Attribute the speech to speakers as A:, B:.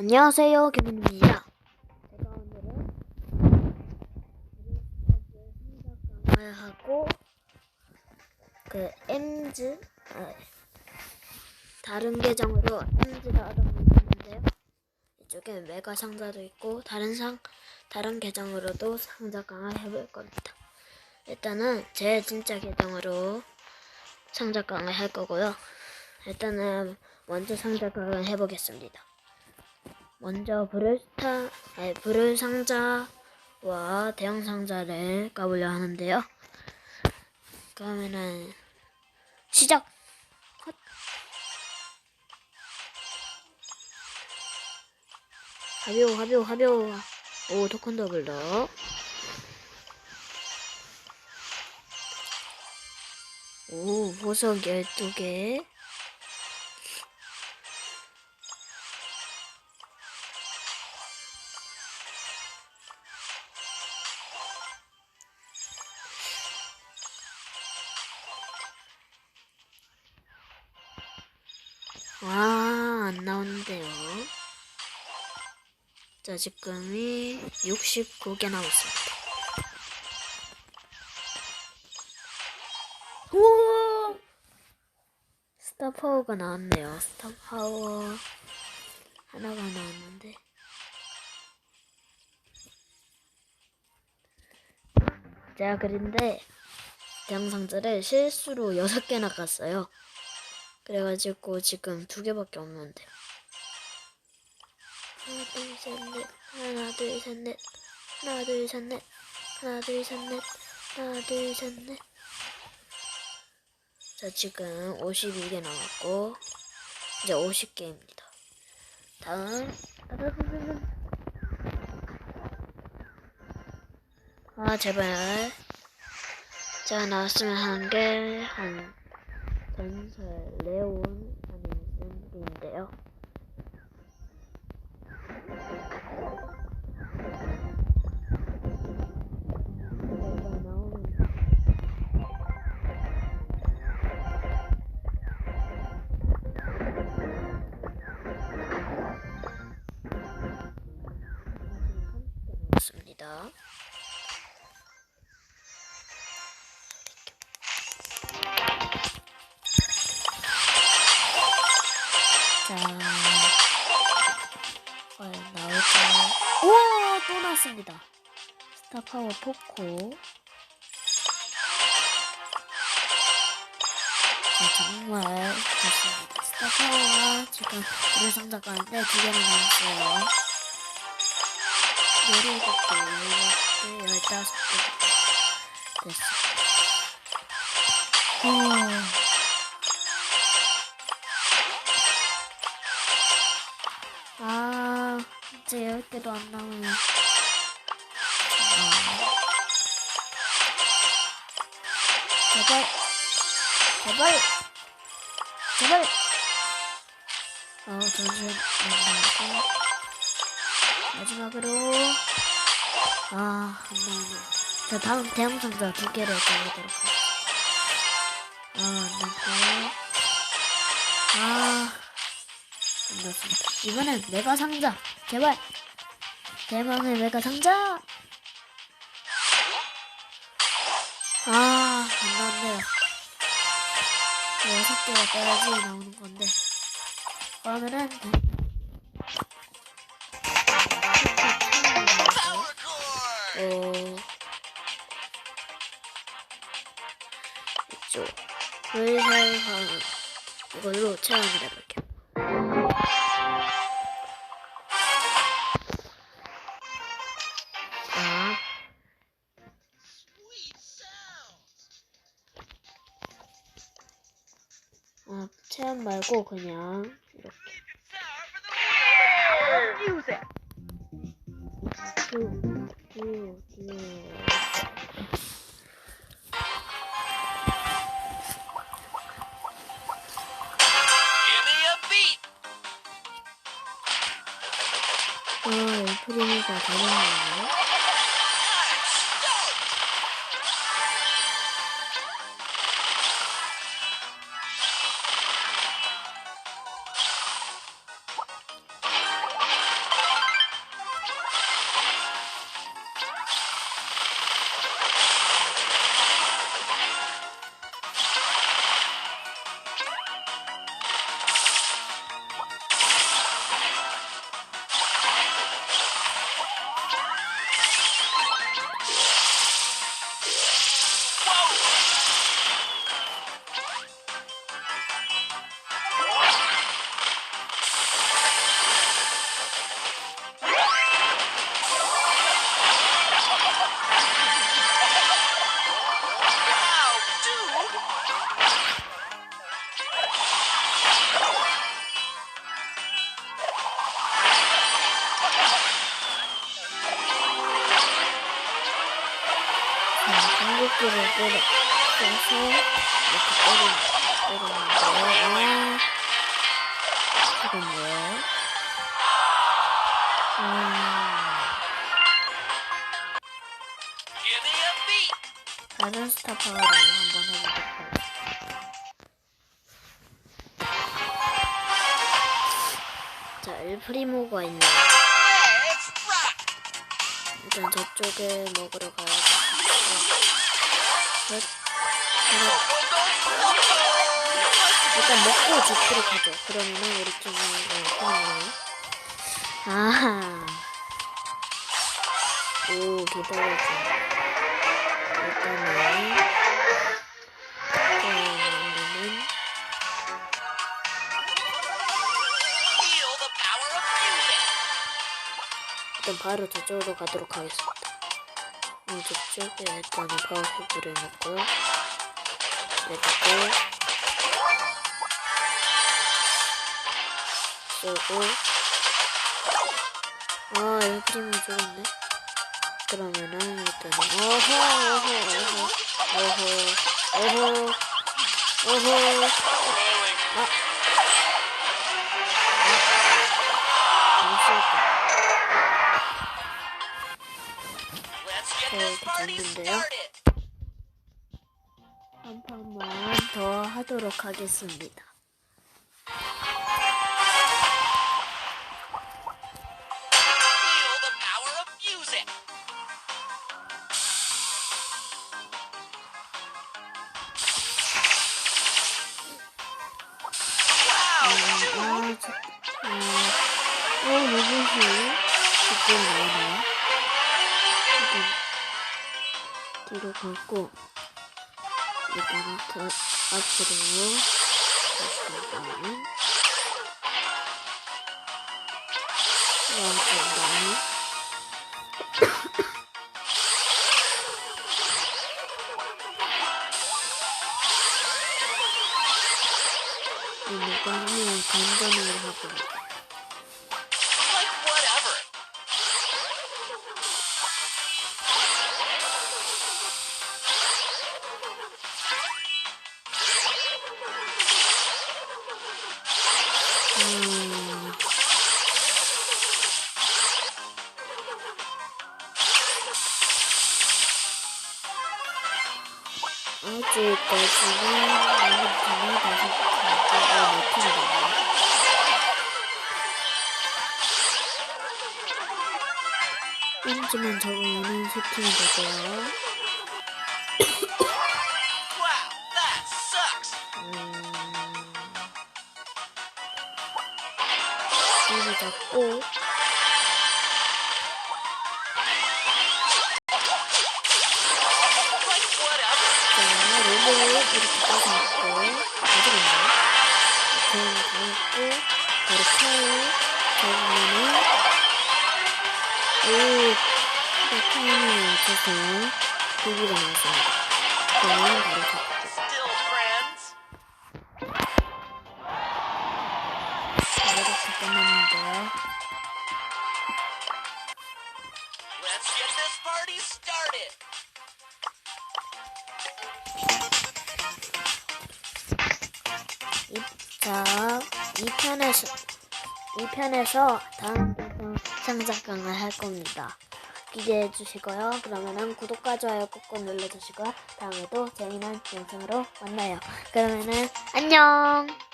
A: 안녕하세요, 개분입니다. 제가 오늘은 상자강을 하고 그 엠즈 아, 다른 계정으로 엠즈를 얻어보는데요. 이쪽에 메가 상자도 있고 다른 상 다른 계정으로도 상자강을 해볼 겁니다. 일단은 제 진짜 계정으로 상자강을 할 거고요. 일단은 먼저 상자강을 해보겠습니다. 먼저 불을 타, 아니, 불을 상자와 대형 상자를 까보려 하는데요. 그러면은 시작. 헛. 가벼워, 가벼워, 가벼워. 오, 토큰 더블로. 오, 보석 12개. 안 나오는데요. 자, 지금이 69개 남았습니다. 우와! 스타파워가 나왔네요. 스타파워 하나가 나왔는데. 제가 그런데 대형상자를 실수로 6개나 깠어요. 그래가지고 지금 두 개밖에 없는데. 하나 둘 셋 넷 하나 둘 셋 넷 하나 둘 셋 넷 하나 둘 셋 넷 하나 둘 셋 넷. 자 지금 52개 남았고 이제 50개입니다. 다음 아 제발 제가 나왔으면 하는 게한 전설 나왔습니다. 스타파워 포코. 자, 정말 좋습니다. 스타파워가 지금 우리 상자 가는데 두 개나 나왔어요. 열일곱 개, 열일곱 개, 열다섯 개 됐습니다. 우와. 아, 이제 10개도 안 남아요. 제발, 제발, 제발. 어, 전술 안 나오고. 마지막으로, 아, 안 나오네. 자, 다음 대형 상자 두 개를 하겠습니다. 아, 안 나고. 아. 끝났습니다. 이번엔 메가 상자. 제발. 대망의 메가 상자. 아, 안 나왔네요. 여섯 개가 떠야지 나오는 건데. 그러면은. 어. 이쪽. 불살상 이걸로 체험을 해볼게요. 체험 말고 그냥 이렇게. 아, 엘프리미가 되는 거예요? 때려 빼서 이렇게 때리는 때리는데 아 이건 뭐예요? 음. 다른 스타 파워로 한번 하겠습니다. 자, 엘프리모가 있네요. 일단 저쪽에 먹으러 가야죠. 넷. 일단 먹고 집으로 가죠. 그러면은 우리 팀이 어, 편하네요. 아하. 오, 기다려줘. 일단은 일단은
B: music.
A: 일단 바로 저쪽으로 가도록 하겠습니다. 어, 저쪽에 일단은 파워팩을 해놓고요. 내리고 쏘고 아 일그림이 죽었네. 그러면은 일단은 어허 어허 어허 어허 어허 어허 아. 네,
B: started.
A: 한 판만 더 하도록 하겠습니다.
B: Music. Wow,
A: 아,
B: dude.
A: 뒤로 일단은 더 앞으로, 다시 한 다음에, 이거는 관전을 하고, 너무 팀이 다시 가고 못 팀이네요. 왠지만 적으면 세 팀이 되고요. 음, 이를 잡고 로봇 이렇게 빠져있고 아직 있나요? 그냥 다 있고 바로 파워 잡으면은 오 타이밍에 맞춰서 고기가 나왔습니다. 그러면 바로 잡 자, 이 편에서 이 편에서 다음 상작강을 할 겁니다. 기대해 주시고요. 그러면은 구독과 좋아요 꾹꾹 눌러주시고요. 다음에도 재미난 영상으로 만나요. 그러면은 안녕.